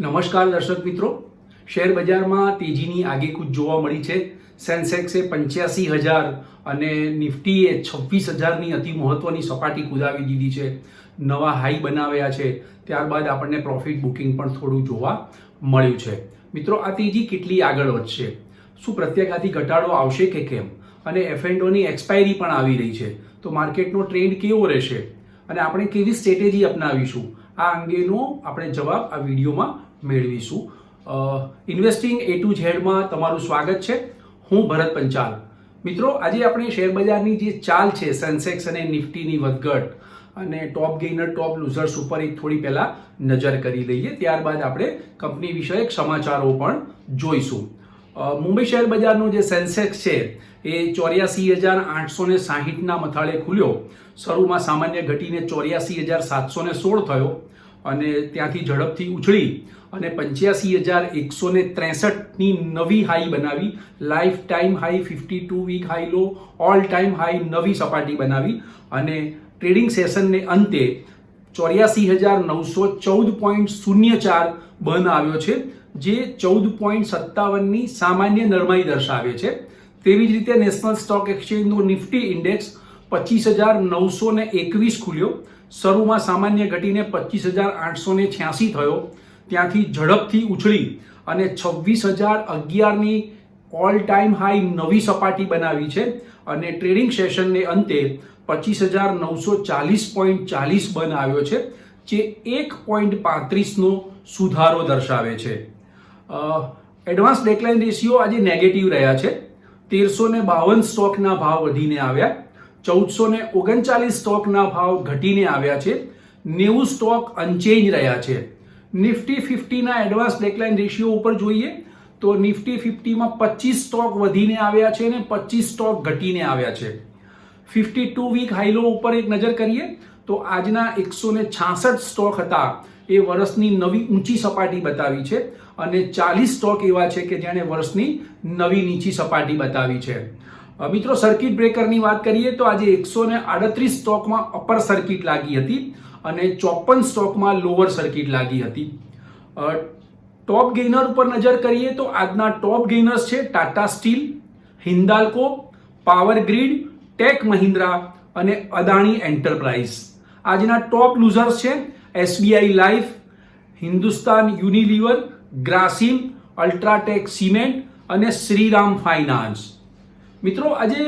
નમસ્કાર દર્શક મિત્રો. શેર બજારમાં તેજીની આગેકૂચ જોવા મળી છે. સેન્સેક્સે પંચ્યાસી હજાર અને નિફ્ટીએ છવ્વીસ હજારની અતિ મહત્વની સપાટી કુદાવી દીધી છે. નવા હાઈ બનાવ્યા છે. ત્યારબાદ આપણને પ્રોફિટ બુકિંગ પણ થોડું જોવા મળ્યું છે. મિત્રો, આ તેજી કેટલી આગળ વધશે? શું પ્રત્યાઘાતી ઘટાડો આવશે કે કેમ? અને એફએન્ડોની એક્સપાયરી પણ આવી રહી છે. તો માર્કેટનો ટ્રેન્ડ કેવો રહેશે? અને આપણે કેવી સ્ટ્રેટેજી અપનાવીશું? આ અંગેનો આપણે જવાબ આ વિડીયોમાં મેળવીશું. ઇન્વેસ્ટિંગ એ ટુ ઝેડમાં તમારું સ્વાગત છે. હું ભરત પંચાલ. મિત્રો, આજે આપણે શેર બજારની જે ચાલ છે, સેન્સેક્સ અને નિફ્ટીની વધઘટ અને ટોપ ગેઇનર, ટોપ લૂઝર્સ ઉપર એક થોડી પહેલાં નજર કરી લઈએ. ત્યારબાદ આપણે કંપની વિષયક સમાચારો પણ જોઈશું. મુંબઈ શેર બજારનો જે સેન્સેક્સ છે, એ ચોર્યાસી હજાર આઠસો ને સાહીઠના મથાળે ખુલ્યો. શરૂમાં સામાન્ય ઘટીને ચોર્યાસી હજાર સાતસો સોળ થયો. અને ત્યાંથી ઝડપથી ઉછળી અને પંચ્યાસી હજાર એકસો ને ત્રેસઠની નવી હાઈ બનાવી. Lifetime high fifty two week high low all time high નવી સપાટી બનાવી. અને ટ્રેડિંગ સેશનને અંતે ચોર્યાસી હજાર નવસો ચૌદ પોઈન્ટ શૂન્ય ચાર બન આવ્યો છે, જે ચૌદ પોઈન્ટ સત્તાવનની સામાન્ય નરમાઈ દર્શાવે છે. તેવી જ રીતે નેશનલ સ્ટોક એક્સચેન્જનો નિફ્ટી ઇન્ડેક્સ પચીસ હજાર નવસો ને એકવીસ ખુલ્યો. શરૂમાં સામાન્ય ઘટીને પચીસ હજાર આઠસો ને છ્યાસી થયો. ત્યાંથી ઝડપથી ઉછળી અને છવ્વીસ હજાર અગિયારની ઓલ ટાઈમ હાઈ નવી સપાટી બનાવી છે અને ટ્રેડિંગ સેશનને અંતે પચીસ હજાર નવસો ચાલીસ પોઈન્ટ ચાલીસ બંધ આવ્યો છે, જે એક પોઈન્ટ પાંત્રીસનો સુધારો દર્શાવે છે. એડવાન્સ ડેકલાઇન રેશિયો આજે નેગેટિવ રહ્યા છે. તેરસો ને બાવન સ્ટોકના ભાવ વધીને આવ્યા. ચૌદસો ને ઓગણચાલીસ સ્ટોકના ભાવ ઘટીને આવ્યા છે. નેવું સ્ટોક અનચેન્જ રહ્યા છે. નિફ્ટી ફિફ્ટીના એડવાન્સ ડેકલાઇન રેશિયો ઉપર જોઈએ તો નિફ્ટી ફિફ્ટીમાં પચીસ સ્ટોક વધીને આવ્યા છે અને પચીસ સ્ટોક ઘટીને આવ્યા છે. ફિફ્ટી ટુ વીક હાઈલો ઉપર એક નજર કરીએ તો આજના એકસો ને છાસઠ સ્ટોક હતા. એ વર્ષની નવી ઊંચી સપાટી બતાવી છે અને ચાલીસ સ્ટોક એવા છે કે જેણે વર્ષની નવી નીચી સપાટી બતાવી છે. મિત્રો સર્કિટ બ્રેકરની વાત કરીએ તો આજે એકસો ને આડત્રીસ સ્ટોકમાં અપર સર્કિટ લાગી હતી અને ચોપન સ્ટોકમાં લોઅર સર્કિટ લાગી હતી. ટોપ ગેઇનર ઉપર નજર કરીએ તો આજના ટોપ ગેઇનર્સ છે Tata Steel Hindalco Power Grid Tech Mahindra અને અદાણી એન્ટરપ્રાઇઝ આજના ટોપ લૂઝર્સ છે SBI Life Hindustan Unilever Grasim UltraTech Cement અને શ્રીરામ ફાઇનાન્સ મિત્રો, આજે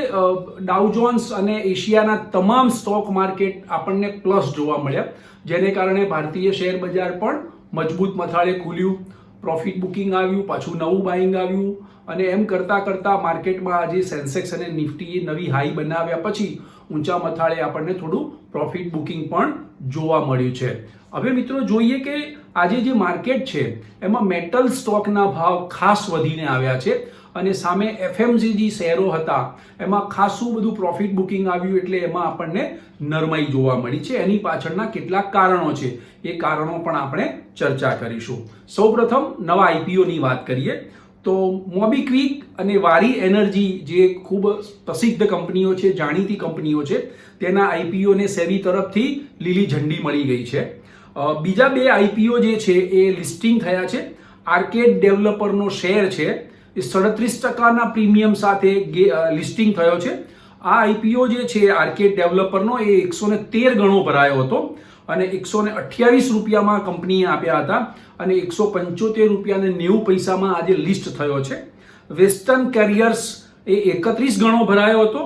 ડાઉજોન્સ જોન્સ અને એશિયાના તમામ સ્ટોક માર્કેટ આપણને પ્લસ જોવા મળ્યા. જેને કારણે ભારતીય શેર બજાર પણ મજબૂત મથાળે ખુલ્યું. પ્રોફિટ બુકિંગ આવ્યું, પાછું નવું બાઇંગ આવ્યું. અને એમ કરતાં કરતાં માર્કેટમાં આજે સેન્સેક્સ અને નિફ્ટીએ નવી હાઈ બનાવ્યા પછી ઊંચા મથાળે આપણને થોડું પ્રોફિટ બુકિંગ પણ જોવા મળ્યું છે. હવે મિત્રો, જોઈએ કે આજે જે માર્કેટ છે, એમાં મેટલ સ્ટોકના ભાવ ખાસ વધીને આવ્યા છે. અને સામે એફએમસીજી શેરો હતા, એમાં ખાસું બધું પ્રોફિટ બુકિંગ આવ્યું એટલે એમાં આપણને નરમાઈ જોવા મળી છે. એની પાછળના કેટલાક કારણો છે, એ કારણો પણ આપણે ચર્ચા કરીશું. સૌપ્રથમ નવા આઈપીઓની વાત કરીએ, તો મોબીક્વિક અને વારી એનર્જી જે ખૂબ પ્રસિદ્ધ કંપનીઓ છે, જાણીતી કંપનીઓ છે, તેના આઈપીઓને સેબી તરફથી લીલી ઝંડી મળી ગઈ છે. બીજા બે આઈપીઓ જે છે, એ લિસ્ટિંગ થયા છે. આર્કેડ ડેવલપરનો શેર છે એ સડત્રીસ ટકાના પ્રીમિયમ સાથે લિસ્ટિંગ થયો છે. આ આઈપીઓ જે છે આર્કેડ ડેવલપરનો એ એકસો ને તેર ગણો ભરાયો હતો અને એકસો ને અઠ્યાવીસ રૂપિયામાં કંપનીએ આપ્યા હતા અને એકસો પંચોતેર રૂપિયા ને નેવું પૈસામાં આજે લિસ્ટ થયો છે. વેસ્ટર્ન કેરિયર્સ એ એકત્રીસ ગણો ભરાયો હતો.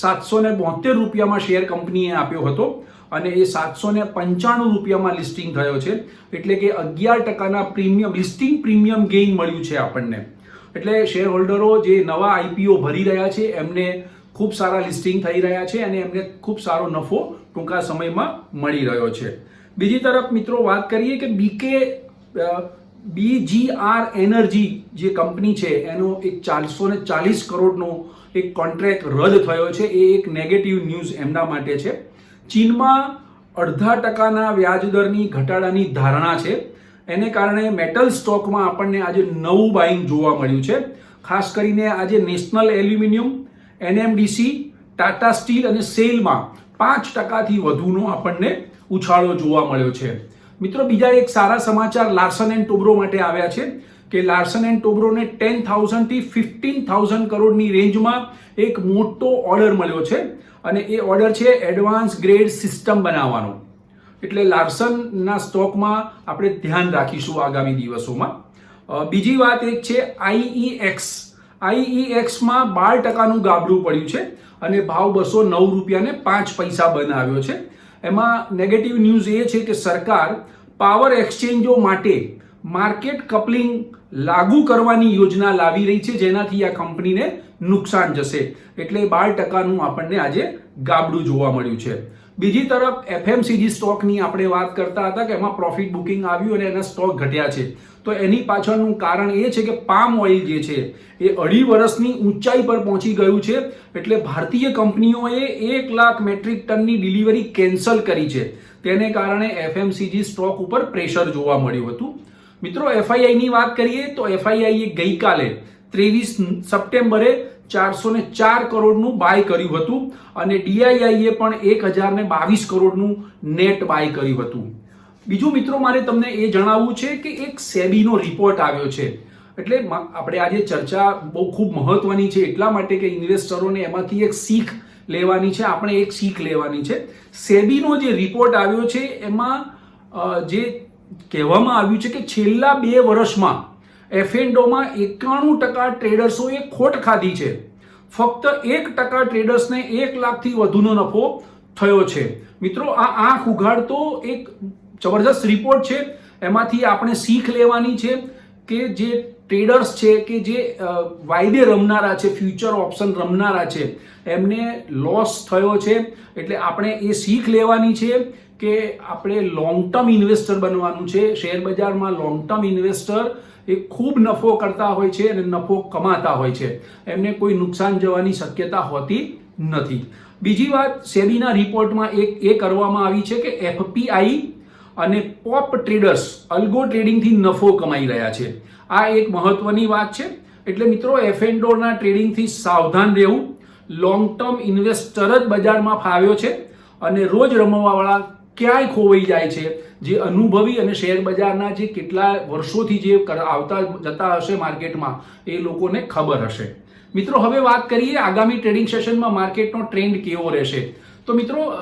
સાતસો ને બોતેર રૂપિયામાં શેર કંપનીએ આપ્યો હતો અને એ સાતસો ને પંચાણું રૂપિયામાં લિસ્ટિંગ થયો છે. એટલે કે અગિયાર ટકાના પ્રીમિયમ, લિસ્ટિંગ પ્રીમિયમ ગેઇન મળ્યું છે આપણને. એટલે શેર હોલ્ડરો જે નવા આઈપીઓ ભરી રહ્યા છે, એમને ખૂબ સારા લિસ્ટિંગ થઈ રહ્યા છે અને એમને ખૂબ સારો નફો ટૂંકા સમયમાં મળી રહ્યો છે. બીજી તરફ મિત્રો વાત કરીએ કે બીકે બીજીઆર એનર્જી જે કંપની છે, એનો એક ચારસો ને ચાલીસ કરોડનો એક કોન્ટ્રાક્ટ રદ થયો છે. એ એક નેગેટિવ ન્યૂઝ એમના માટે છે. ચીનમાં અડધા ટકાના વ્યાજ દરની ઘટાડાની ધારણા છે. એને કારણે મેટલ સ્ટોકમાં આપણને આજે નવું બાઇંગ જોવા મળ્યું છે. ખાસ કરીને આજે National Aluminium NMDC Tata Steel અને સેલમાં પાંચ ટકાથી વધુનો આપણને ઉછાળો જોવા મળ્યો છે. મિત્રો, બીજા એક સારા સમાચાર લાર્સન એન્ડ ટોબ્રો માટે આવ્યા છે કે લાર્સન એન્ડ ટોબ્રોને ટેન થાઉઝન્ડથી ફિફ્ટીન થાઉઝન્ડ કરોડની રેન્જમાં એક મોટો ઓર્ડર મળ્યો છે અને એ ઓર્ડર છે એડવાન્સ ગ્રેડ સિસ્ટમ બનાવવાનો. એટલે લાર્સનના સ્ટોકમાં આપણે ધ્યાન રાખીશું આગામી દિવસોમાં. બીજી વાત એક છે આઈઈએક્સ આઈઈએક્સમાં બાર ટકાનું ગાબડું પડ્યું છે અને ભાવ બસો નવ રૂપિયાને પાંચ પૈસા બનાવ્યો છે. એમાં નેગેટિવ ન્યૂઝ એ છે કે સરકાર પાવર એક્સચેન્જો માટે માર્કેટ કપલિંગ લાગુ કરવાની યોજના લાવી રહી છે, જેનાથી આ કંપનીને નુકસાન જશે. એટલે બાર ટકાનું આપણને આજે ગાબડું જોવા મળ્યું છે. બીજી તરફ એફએમસીજી સ્ટોકની આપણે વાત કરતા હતા કે એમાં પ્રોફિટ બુકિંગ આવ્યું અને એના સ્ટોક ઘટ્યા છે. તો એની પાછળનું કારણ એ છે કે પામ ઓઇલ જે છે, એ અઢી વર્ષની ઊંચાઈ પર પહોંચી ગયું છે. એટલે ભારતીય કંપનીઓએ એક લાખ મેટ્રિક ટનની ડિલિવરી કેન્સલ કરી છે. તેને કારણે એફએમસીજી સ્ટોક ઉપર પ્રેશર જોવા મળ્યું હતું. મિત્રો એફઆઈઆઈની વાત કરીએ તો એફઆઈઆઈએ ગઈકાલે ત્રેવીસ સપ્ટેમ્બરે ચારસો ને ચાર કરોડનું બાય કર્યું હતું અને ડીઆઈઆઈએ પણ એક હજાર ને બાવીસ કરોડનું નેટ બાય કર્યું હતું. બીજું મિત્રો મારે તમને એ જણાવવું છે કે એક સેબીનો રિપોર્ટ આવ્યો છે. એટલે આપણે આજે ચર્ચા બહુ ખૂબ મહત્વની છે એટલા માટે કે ઇન્વેસ્ટરોને એમાંથી એક શીખ લેવાની છે, આપણે એક શીખ લેવાની છે. સેબીનો જે રિપોર્ટ આવ્યો છે, એમાં જે કહેવામાં આવ્યું છે કે છેલ્લા બે વર્ષમાં એફએન્ડોમાં એકાણું ટકા ટ્રેડર્સોએ ખોટ ખાધી છે. ફક્ત એક ટકા ટ્રેડર્સને એક લાખથી વધુનો નફો થયો છે. મિત્રો, આ આંખ ઉઘાડતો એક જબરદસ્ત રિપોર્ટ છે. એમાંથી આપણે શીખ લેવાની છે કે જે ટ્રેડર્સ છે કે જે વાયદે રમનારા છે, ફ્યુચર ઓપ્શન રમનારા છે, એમને લોસ થયો છે. એટલે આપણે એ શીખ લેવાની છે કે આપણે લોંગ ટર્મ ઇન્વેસ્ટર બનવાનું છે. શેર બજારમાં લોંગ ટર્મ ઇન્વેસ્ટર એ ખૂબ નફો કરતા હોય છે અને નફો કમાતા હોય છે. એમને કોઈ નુકસાન જવાની શક્યતા હોતી નથી. બીજી વાત, સેબીના રિપોર્ટમાં એક, એ કરવામાં આવી છે કે એફપીઆઈ અને પોપ ટ્રેડર્સ અલ્ગો ટ્રેડિંગથી નફો કમાઈ રહ્યા છે. આ એક મહત્વની વાત છે. એટલે મિત્રો, એફએન્ડોના ટ્રેડિંગથી સાવધાન રહેવું. લોંગ ટર્મ ઇન્વેસ્ટર જ બજારમાં ફાવ્યો છે અને રોજ રમવાવાળા ક્યાંય ખોવાઈ જાય છે? જે અનુભવી અને શેર બજારના જે કેટલા વર્ષોથી જે આવતા જતા હશે માર્કેટમાં, એ લોકોને ખબર હશે. મિત્રો, હવે વાત કરીએ આગામી ટ્રેડિંગ સેશનમાં માર્કેટનો ટ્રેન્ડ કેવો રહેશે? તો મિત્રો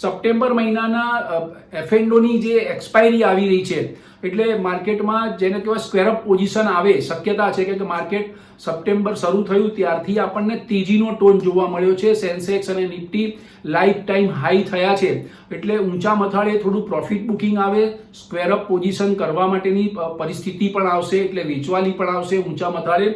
સપ્ટેમ્બર મહિનાના એફએન્ડોની જે એક્સપાયરી આવી રહી છે, એટલે માર્કેટમાં જેને કહેવાય સ્ક્વેરઅપ પોઝિશન આવે, શક્યતા છે કે માર્કેટ સપ્ટેમ્બર શરૂ થયું ત્યારથી આપણને તેજીનો ટોન જોવા મળ્યો છે. સેન્સેક્સ અને નિફ્ટી લાઈફ ટાઈમ હાઈ થયા છે. એટલે ઊંચા મથાળે થોડું પ્રોફિટ બુકિંગ આવે સ્ક્વેરઅપ પોઝિશન કરવા માટેની પરિસ્થિતિ પણ આવશે, એટલે વેચવાલી પણ આવશે ઊંચા મથાળે.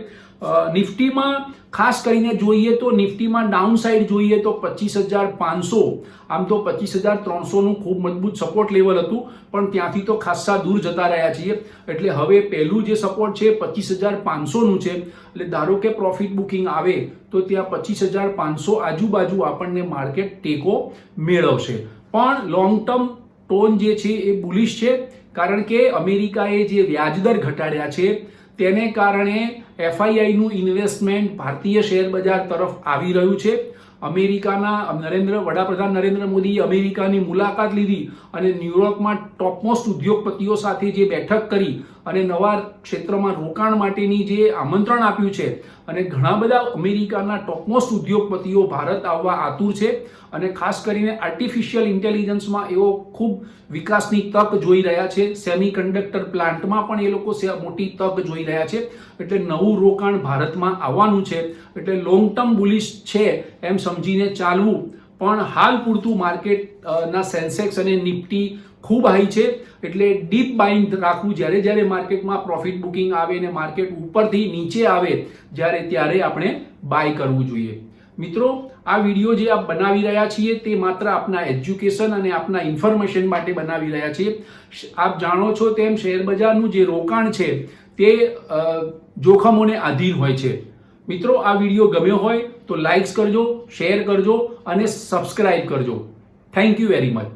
નિફ્ટીમાં ખાસ કરીને જોઈએ તો નિફ્ટીમાં ડાઉન સાઈડ જોઈએ તો પચીસ હજાર પાંચસો. આમ તો પચીસ હજાર ત્રણસોનું ખૂબ મજબૂત સપોર્ટ લેવલ હતું, પણ ત્યાંથી તો ખાસ્સા દૂર જતા રહ્યા છીએ. એટલે હવે પહેલું જે સપોર્ટ છે પચીસ હજાર પાંચસોનું છે. એટલે ધારો કે પ્રોફિટ બુકિંગ આવે, તો ત્યાં પચીસ હજાર પાંચસો આજુબાજુ આપણને માર્કેટ ટેકો મેળવશે. પણ લોંગ ટર્મ ટોન જે છે એ બુલિશ છે, કારણ કે અમેરિકાએ જે વ્યાજદર ઘટાડ્યા છે, તેને કારણે એફઆઈઆઈનું ઇન્વેસ્ટમેન્ટ ભારતીય શેર બજાર તરફ આવી રહ્યું છે. અમેરિકાના નરેન્દ્ર, વડાપ્રધાન નરેન્દ્ર મોદીએ અમેરિકાની મુલાકાત લીધી અને ન્યુયોર્કમાં ટોપમોસ્ટ ઉદ્યોગપતિઓ સાથે જે બેઠક કરી અને નવા ક્ષેત્રમાં રોકાણ માટેની જે આમંત્રણ આપ્યું છે અને ઘણા બધા અમેરિકાના ટોપમોસ્ટ ઉદ્યોગપતિઓ ભારત આવવા આતુર છે અને ખાસ કરીને આર્ટિફિશિયલ ઇન્ટેલિજન્સમાં એવો ખૂબ વિકાસની તક જોઈ રહ્યા છે. સેમી કન્ડક્ટર પ્લાન્ટમાં પણ એ લોકો મોટી તક જોઈ રહ્યા છે. એટલે નવું રોકાણ ભારતમાં આવવાનું છે. એટલે લોંગ ટર્મ બુલિશ છે એમ સમજીને ચાલવું પણ હાલ પૂરતું માર્કેટના સેન્સેક્સ અને નિફ્ટી ખૂબ હાઈ છે. એટલે ડીપ બાઇંગ રાખવું, જ્યારે જ્યારે માર્કેટમાં પ્રોફિટ બુકિંગ આવે અને માર્કેટ ઉપરથી નીચે આવે, જ્યારે ત્યારે આપણે બાય કરવું જોઈએ. મિત્રો, આ વીડિયો જે આપ બનાવી રહ્યા છીએ તે માત્ર આપના એજ્યુકેશન અને આપના ઇન્ફોર્મેશન માટે બનાવી રહ્યા છીએ. આપ જાણો છો તેમ શેર બજારનું જે રોકાણ છે તે જોખમોને આધીન હોય છે. મિત્રો, આ વીડિયો ગમ્યો હોય તો લાઇક્સ કરજો, શેર કરજો અને સબસ્ક્રાઇબ કરજો. Thank you very much